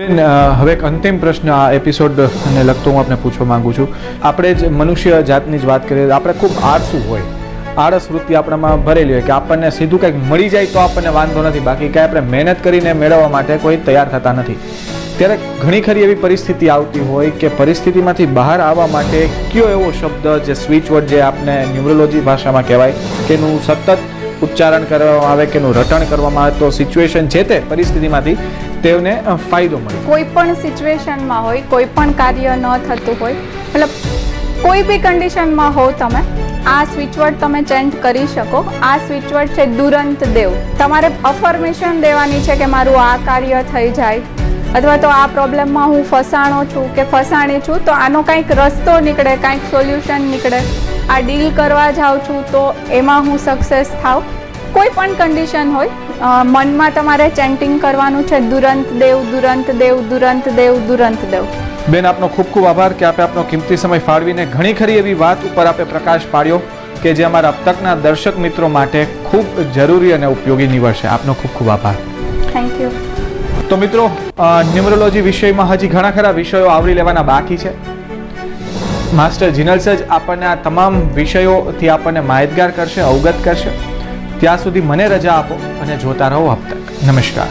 બેન હવે એક અંતિમ પ્રશ્ન આ એપિસોડને લગતો હું આપને પૂછવા માંગુ છું. આપણે જ મનુષ્ય જાતની જ વાત કરીએ, આપણે ખૂબ આળસુ હોય. આળસ વૃત્તિ આપણામાં ભરેલી હોય કે આપણને સીધું કંઈક મળી જાય તો આપણને વાંધો નથી. બાકી કાંઈ આપણે મહેનત કરીને મેળવવા માટે કોઈ તૈયાર થતા નથી. ત્યારે ઘણી ખરી એવી પરિસ્થિતિ આવતી હોય કે પરિસ્થિતિમાંથી બહાર આવવા માટે કયો એવો શબ્દ, જે સ્વિચ વર્ડ જે આપને ન્યુમરોલોજી ભાષામાં કહેવાય તેનું સતત ઉચ્ચારણ કરવામાં આવે કે એનું રટણ કરવામાં આવે તો સિચ્યુએશન છે તે પરિસ્થિતિમાંથી તેમને ફાયદો મળે. કોઈ પણ સિચ્યુએશનમાં હોય, કોઈ પણ કાર્ય ન થતું હોય, મતલબ કોઈ બી કન્ડિશનમાં હો તમે, આ સ્વિચવર્ડ તમે ચેન્જ કરી શકો. આ સ્વિચવર્ડ છે દુરંત દેવ. તમારે અફર્મેશન દેવાની છે કે મારું આ કાર્ય થઈ જાય. અથવા તો આ પ્રોબ્લેમમાં હું ફસાણો છું કે ફસાણી છું તો આનો કંઈક રસ્તો નીકળે કંઈક સોલ્યુશન નીકળે. આ ડીલ કરવા જાઉં છું તો એમાં હું સક્સેસ થાઉં. કોઈ પણ કન્ડિશન હોય મનમાં તમારે ચેન્ટિંગ કરવાનું છે દુરંત દેવ દુરંત દેવ દુરંત દેવ દુરંત દેવ. બેન આપનો ખૂબ ખૂબ આભાર કે આપે આપનો કિંમતી સમય ફાળવીને ઘણી ખરી એવી વાત ઉપર આપે પ્રકાશ પાડ્યો કે જે અમારા તકના દર્શક મિત્રો માટે ખૂબ જરૂરી અને ઉપયોગી નીવડશે. આપનો ખૂબ ખૂબ આભાર. થેન્ક યુ તો મિત્રો ન્યુમરોલોજી વિષયમાં હજી ઘણા ખરા વિષયો આવરી લેવાના બાકી છે. માસ્ટર જીનલ્સ જ આપણને આ તમામ વિષયોથી આપણને માહિતગાર કરશે, અવગત કરશે. ત્યાં સુધી મને રજા આપો અને જોતા રહો હપ્તક નમસ્કાર.